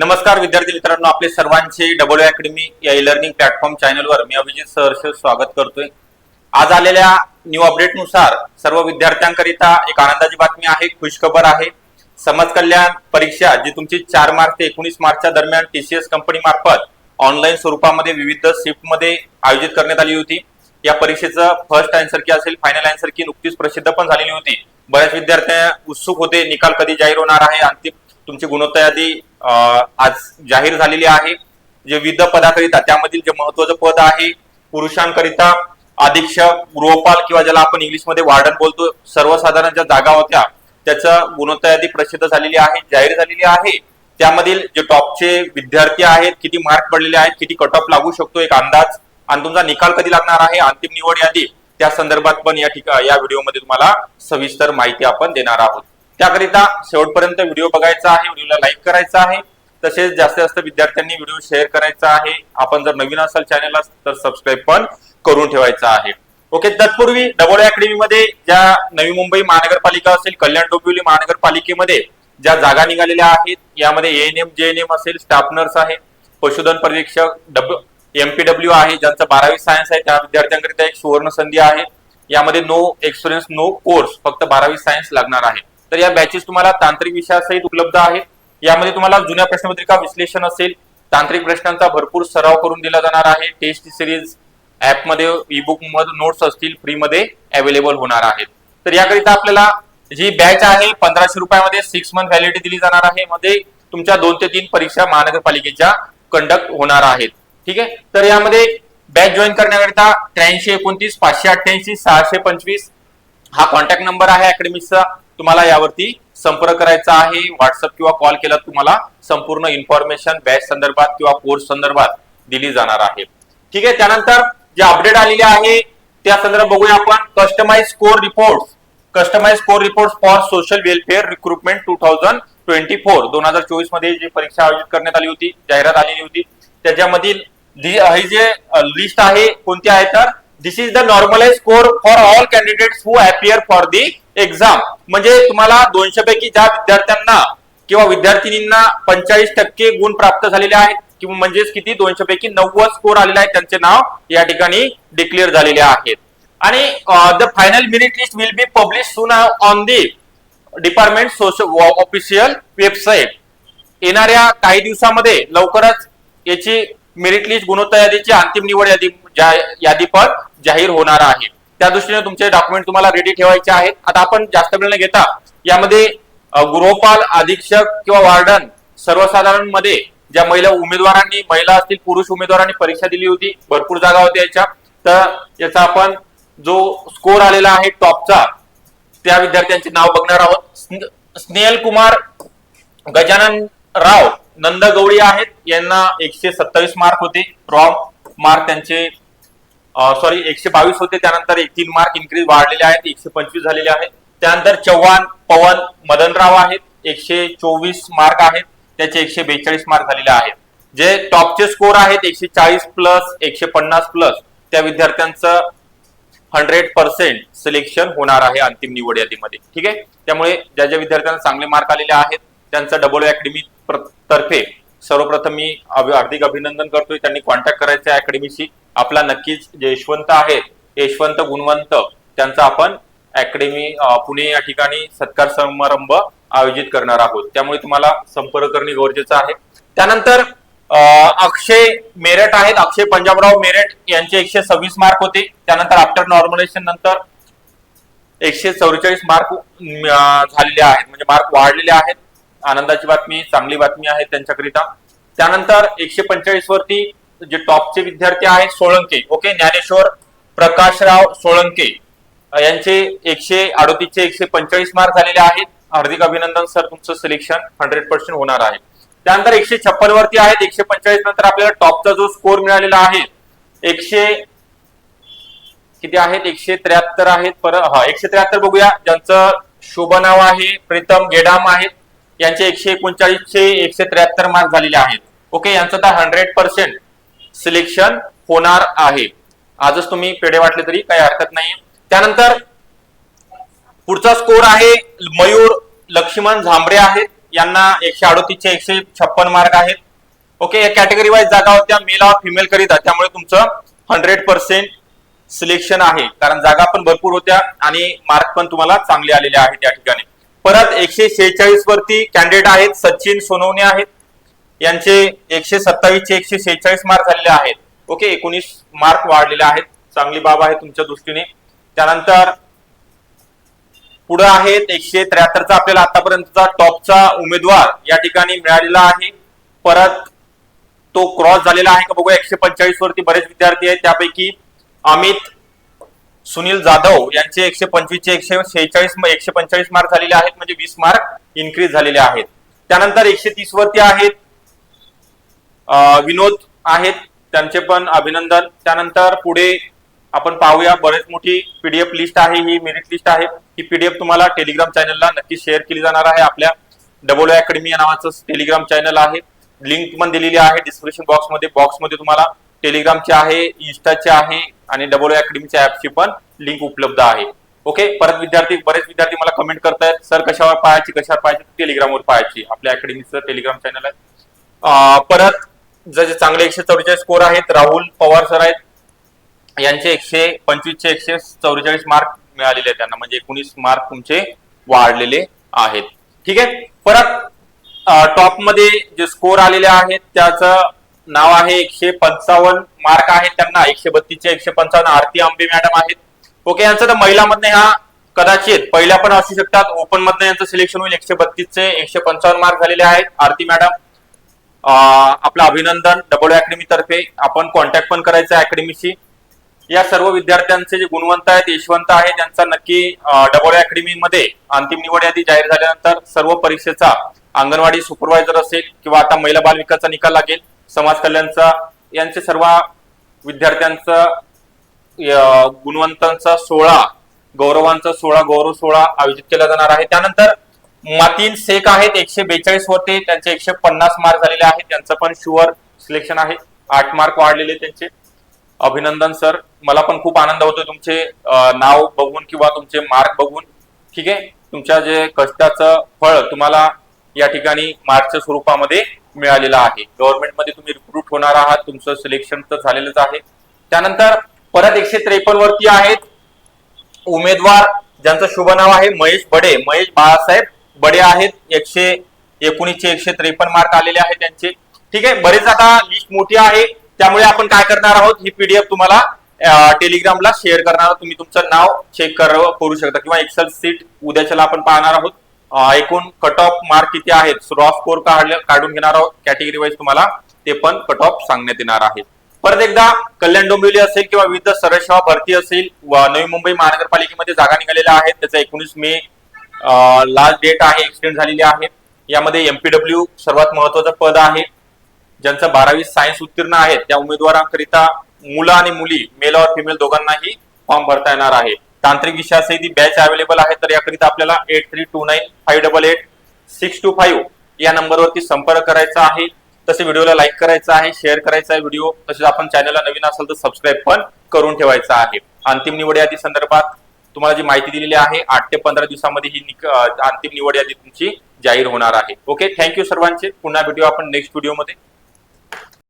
नमस्कार विद्यार्थी मित्रांनो. आपले सर्वांचे डबल अकॅडमी या ई लर्निंग प्लॅटफॉर्म चॅनलवर मी अभिजित सहर्ष स्वागत करतोय. आज आलेल्या न्यू अपडेटनुसार सर्व विद्यार्थ्यांकरिता एक आनंदाची बातमी आहे खुशखबर आहे. समाज कल्याण परीक्षा जी तुमची चार मार्च ते एकोणीस मार्चच्या दरम्यान टीसीएस कंपनी मार्फत ऑनलाईन स्वरूपामध्ये विविध शिफ्टमध्ये आयोजित करण्यात आली होती. या परीक्षेचं फर्स्ट अँसर की असेल फायनल अँसर की नुकतीच प्रसिद्ध पण झालेली होती. बऱ्याच विद्यार्थ्या उत्सुक होते निकाल कधी जाहीर होणार आहे अंतिम तुमची गुणवत्ता यादी आज जाहीर झालेली आहे. जे विविध पदाकरिता त्यामधील जे महत्वाचं पद आहे पुरुषांकरिता अधीक्षक गृहपाल किंवा ज्याला आपण इंग्लिशमध्ये वार्डन बोलतो सर्वसाधारण ज्या जागा होत्या त्याचं गुणवत्ता यादी प्रसिद्ध झालेली आहे जाहीर झालेली आहे. त्यामधील जे टॉपचे विद्यार्थी आहेत किती मार्क पडलेले आहेत किती कट ऑफ लागू शकतो एक अंदाज आणि तुमचा निकाल कधी लागणार आहे अंतिम निवड यादी त्या संदर्भात पण या ठिकाणी या व्हिडिओमध्ये तुम्हाला सविस्तर माहिती आपण देणार आहोत. त्याकरिता शेवटपर्यंत व्हिडिओ बघायचा आहे व्हिडिओला लाईक करायचा आहे. तसेच जास्तीत जास्त विद्यार्थ्यांनी व्हिडिओ शेअर करायचा आहे. आपण जर नवीन असाल चॅनलला तर सबस्क्राईब पण करून ठेवायचा आहे. ओके तत्पूर्वी डबल अकॅडमीमध्ये ज्या नवी मुंबई महानगरपालिका असेल कल्याण डोंबिवली महानगरपालिकेमध्ये ज्या जागा निघालेल्या आहेत यामध्ये एएनएम जेएनएम असेल स्टाफ नर्स आहे पशुधन परीक्षक डब्ल्यू एमपीडब्ल्यू आहे ज्यांचं बारावी सायन्स आहे त्या विद्यार्थ्यांकरिता एक सुवर्ण संधी आहे. यामध्ये नो एक्सपिरियन्स नो कोर्स फक्त बारावी सायन्स लागणार आहे. तर या बॅचेस तुम्हाला तांत्रिक विषयासहित उपलब्ध आहेत. यामध्ये तुम्हाला जुन्या प्रश्नपत्रिका विश्लेषण असेल तांत्रिक प्रश्नांचा भरपूर सराव करून दिला जाणार आहे. टेस्ट सिरीज ऍपमध्ये ईबुकमध्ये नोट्स असतील फ्रीमध्ये अवेलेबल होणार आहेत. तर याकरिता आपल्याला जी बॅच आहे पंधराशे रुपयामध्ये सिक्स मंथ व्हॅलिडिटी दिली जाणार आहे. मध्ये तुमच्या दोन ते तीन परीक्षा महानगरपालिकेच्या कंडक्ट होणार आहेत. ठीक आहे? तर यामध्ये बॅच जॉईन करण्याकरिता त्र्याऐंशी एकोणतीस पाचशे अठ्ठ्याऐंशी सहाशे पंचवीस हा कॉन्टॅक्ट नंबर आहे अकॅडमीचा तुम्हाला यावरती संपर्क करायचा आहे. व्हॉट्सअप किंवा कॉल केला तुम्हाला संपूर्ण इन्फॉर्मेशन बॅच संदर्भात किंवा कोर्स संदर्भात दिली जाणार आहे. ठीक आहे त्यानंतर जे अपडेट आलेले आहे त्या संदर्भात बघूया आपण. Customise score report customise score report for social welfare recruitment two thousand twenty four दोन हजार चोवीसमध्ये जी परीक्षा आयोजित करण्यात आली होती जाहिरात आलेली होती. त्याच्यामधील ही जे लिस्ट आहे कोणती आहे तर this is the normalise score for all candidates who appear for the exam म्हणजे तुम्हाला दोनशे पैकी ज्या विद्यार्थ्यांना किंवा विद्यार्थिनींना पंचाळीस टक्के गुण प्राप्त झालेले आहेत किंवा म्हणजेच किती दोनशे पैकी नव्वद स्कोर आलेले आहेत त्यांचे नाव या ठिकाणी डिक्लेअर झालेले आहेत. आणि the final merit list will be publish soon on the department social official website येणाऱ्या काही दिवसामध्ये लवकरच याची मेरिट लिस्ट गुणवत्ता यादीची अंतिम निवड यादी यादी पण जाहीर होणार आहे. त्या दृष्टीने तुमचे डॉक्युमेंट तुम्हाला रेडी ठेवायचे आहेत. आता आपण जास्त वेळ न घेता यामध्ये गृहपाल अधीक्षक किंवा वार्डन सर्वसाधारणमध्ये ज्या महिला उमेदवारांनी महिला असतील पुरुष उमेदवारांनी परीक्षा दिली होती भरपूर जागा होत्या याच्या. तर याचा आपण जो स्कोर आलेला आहे टॉपचा त्या विद्यार्थ्यांचे नाव बघणार आहोत. स्नेहल कुमार गजानन राव नंदगौडी आहेत. यांना एकशे सत्तावीस मार्क होते. रॉंग मार्क त्यांचे सॉरी एकशे बावीस होते. त्यानंतर एक तीन मार्क इन्क्रीज वाढलेले आहेत. एकशे पंचवीस झालेले आहेत. त्यानंतर चव्हाण पवन मदनराव आहेत. एकशे चोवीस मार्क आहेत. त्याचे एकशे बेचाळीस मार्क झालेले आहेत. जे टॉपचे स्कोर आहेत एकशे चाळीस प्लस एकशे पन्नास प्लस त्या विद्यार्थ्यांचं हंड्रेड पर्सेंट सिलेक्शन होणार आहे अंतिम निवड यादीमध्ये. ठीक आहे? त्यामुळे ज्या ज्या विद्यार्थ्यांना चांगले मार्क आलेले आहेत त्यांचं डबल अकॅडमी तर्फे सर्वप्रथम मी हार्दिक अभिनंदन करतोय. त्यांनी कॉन्टॅक्ट करायचं आहे अकॅडमीशी आपला नक्कीच जे यशवंत आहेत यशवंत गुणवंत त्यांचा आपण अकॅडमी पुणे या ठिकाणी सत्कार समारंभ आयोजित करणार आहोत. त्यामुळे तुम्हाला संपर्क करणे गरजेचं आहे. त्यानंतर अक्षय मेरट आहेत. अक्षय पंजाबराव मेरट यांचे एकशे सव्वीस मार्क होते. त्यानंतर आफ्टर नॉर्मलायझेशन नंतर एकशे चौवेचाळीस मार्क झालेले आहेत. म्हणजे मार्क वाढलेले आहेत. आनंदाची बातमी चांगली बातमी आहे त्यांच्याकरिता. त्यानंतर एकशे पंचेचाळीस वरती जे टॉपचे विद्यार्थी आहेत सोळंके ओके? ज्ञानेश्वर प्रकाशराव सोळंके. यांचे एकशे अडोतीसचे एकशे पंचेचाळीस मार्क झालेले आहेत. हार्दिक अभिनंदन सर तुमचं सिलेक्शन हंड्रेड पर्सेंट होणार आहे. त्यानंतर एकशे छप्पन वरती आहेत. एकशे पंचेचाळीस नंतर आपल्याला टॉपचा जो स्कोर मिळालेला आहे एकशे किती आहेत? एकशे त्र्याहत्तर आहेत. पर हा एकशे त्र्याहत्तर बघूया. ज्यांचं शुभ नाव आहे प्रीतम गेडाम आहेत. यांचे एकशे एकोणचाळीसशे एकशे त्र्याहत्तर मार्क झालेले आहेत. ओके यांचं तर हंड्रेड पर्सेंट सिलेक्शन होणार आहे. आजच तुम्ही पेढे वाटले तरी काही हरकत नाही त्यानंतर पुढचा स्कोर आहे मयूर लक्ष्मण झांबरे आहेत. यांना एकशे अडोतीसशे एकशे छप्पन मार्क आहेत. ओके कॅटेगरी वाईज जागा होत्या मेल ऑफ फिमेल करिता त्यामुळे तुमचं हंड्रेड पर्सेंट सिलेक्शन आहे. कारण जागा पण भरपूर होत्या आणि मार्क पण तुम्हाला चांगले आलेले आहेत या ठिकाणी. परत एकशे शेहेचाळीस वरती कॅन्डिडेट आहेत. सचिन सोनवणे आहेत. यांचे एकशे सत्तावीस चे एकशे शेहेचाळीस मार्क झालेले आहेत. ओके एकोणीस मार्क वाढलेले आहेत. चांगली बाब आहे तुमच्या दृष्टीने. त्यानंतर पुढे आहेत एकशे त्र्याहत्तरचा आपल्याला आतापर्यंतचा टॉपचा उमेदवार या ठिकाणी मिळालेला आहे. परत तो क्रॉस झालेला आहे का बघूया. एकशे पंचेचाळीस वरती बरेच विद्यार्थी आहेत. त्यापैकी अमित सुनील जाधव यांचे एकशे पंचवीस चे एकशे शेहेचाळीस एकशे पंचेचाळीस मार्क झालेले आहेत म्हणजे वीस मार्क इन्क्रीज झालेले आहेत. त्यानंतर एकशे तीस वरती आहेत विनोद आहेत त्यांचे पण अभिनंदन. त्यानंतर पुढे आपण पाहूया बरेच मोठी पीडीएफ लिस्ट आहे ही मेरिट लिस्ट आहे. ही पीडीएफ तुम्हाला टेलिग्राम चॅनलला नक्की शेअर केली जाणार आहे. आपल्या डबल अकॅडमी या नावाचं टेलिग्राम चॅनल आहे. लिंक पण दिलेली आहे डिस्क्रिप्शन बॉक्समध्ये बॉक्समध्ये तुम्हाला टेलिग्रामचे आहे इन्स्टाचे आहे आणि डबल अकॅडमीच्या ऍपची पण लिंक उपलब्ध आहे. ओके परत विद्यार्थी बरेच विद्यार्थी मला कमेंट करतायत सर कशावर पाहायची कशावर पाहायची? टेलिग्रामवर पाहायची. आपल्या अकॅडमीचं टेलिग्राम चॅनल आहे. परत जसे चांगले एकशे चौवेचाळीस स्कोर आहेत राहुल पवार सर आहेत यांचे एकशे पंचवीसचे एकशे चौवेचाळीस मार्क मिळालेले आहेत त्यांना. म्हणजे एकोणीस मार्क तुमचे वाढलेले आहेत. ठीक आहे? परत टॉपमध्ये जे स्कोर आलेले आहेत त्याचं नाव आहे एकशे पंचावन्न मार्क आहेत त्यांना. एकशे बत्तीसचे एकशे पंचावन्न आरती आंबे मॅडम आहेत. ओके यांचं तर महिलामधनं ह्या कदाचित पहिल्या पण असू शकतात. ओपन मधनं यांचं सिलेक्शन होईल. एकशे बत्तीसचे एकशे पंचावन्न मार्क झालेले आहेत. आरती मॅडम आपलं अभिनंदन डब्ल्यू अकॅडमी तर्फे. आपण कॉन्टॅक्ट पण करायचं अकॅडमीशी या सर्व विद्यार्थ्यांचे जे गुणवंत आहेत यशवंत आहेत त्यांचा नक्की डबोळे अकॅडमी मध्ये अंतिम निवड यादी जाहीर झाल्यानंतर सर्व परीक्षेचा अंगणवाडी सुपरवायझर असेल किंवा आता महिला बाल विकासचा निकाल लागेल. समाज कल्याणचा यांचे सर्व विद्यार्थ्यांचा गुणवंतांचा सोहळा गौरवांचा सोहळा गौरव सोहळा आयोजित केला जाणार आहे. त्यानंतर मातीन शेख आहेत एकशे बेचाळीस होते त्यांचे एकशे पन्नास मार्क झालेले आहेत त्यांचं पण शुअर सिलेक्शन आहे. आठ मार्क वाढलेले त्यांचे. अभिनंदन सर मला पण खूप आनंद होतो तुमचे नाव बघून किंवा तुमचे मार्क बघून. ठीक आहे? तुमच्या जे कष्टाचं फळ तुम्हाला या ठिकाणी मार्कच्या स्वरूपामध्ये मिळालेला आहे. गव्हर्नमेंटमध्ये तुम्ही रिक्रूट होणार आहात तुमचं सिलेक्शन तर झालेलंच आहे. त्यानंतर परत एकशे त्रेपन्न वरती आहेत उमेदवार ज्यांचं शुभ नाव आहे महेश बडे. महेश बाळासाहेब बडे आहेत. एकशे एकोणीसशे एकशे त्रेपन्न मार्क आलेले आहेत त्यांचे. ठीक आहे बरेच आता लिस्ट मोठी आहे. त्यामुळे आपण काय करणार आहोत ही पीडीएफ तुम्हाला टेलिग्रामला शेअर करणार आहोत. तुम्ही तुमचं नाव चेक करू शकता. किंवा एक्सेल सीट उद्याच्याला आपण पाहणार आहोत. एकूण कट ऑफ मार्क किती आहेत? रॉ स्कोर काढून घेणार आहोत. कॅटेगरी वाईज तुम्हाला ते पण कट ऑफ सांगण्यात येणार आहे. परत एकदा कल्याण डोंबिवली असेल किंवा विविध सरसेवा भरती असेल व नवी मुंबई महानगरपालिकेमध्ये जागा निघालेल्या आहेत. त्याचा एकोणीस मे लास्ट डेट आहे एक्सटेंड झालेली आहे. यामध्ये एमपीडब्ल्यू सर्वात महत्वाचं पद आहे. ज्यांचं बारावी सायन्स उत्तीर्ण आहे त्या उमेदवारांकरिता मुलं आणि मुली मेल और फिमेल दोघांनाही फॉर्म भरता येणार आहे. तांत्रिक विषयासही ती बॅच अवेलेबल आहे. तर याकरिता आपल्याला eight three two nine five double eight six two five या नंबरवरती संपर्क करायचा आहे. तसे व्हिडिओला लाईक करायचा आहे शेअर करायचा आहे व्हिडिओ. तसेच आपण चॅनलला नवीन असेल तर सबस्क्राईब पण करून ठेवायचा आहे. अंतिम निवड यादी संदर्भात तुम्हाला जी माहिती दिलेली आहे आठ ते पंधरा दिवसामध्ये ही अंतिम निवड यादी तुमची जाहीर होणार आहे. ओके थँक्यू सर्वांचे. पुन्हा व्हिडिओ आपण नेक्स्ट व्हिडिओमध्ये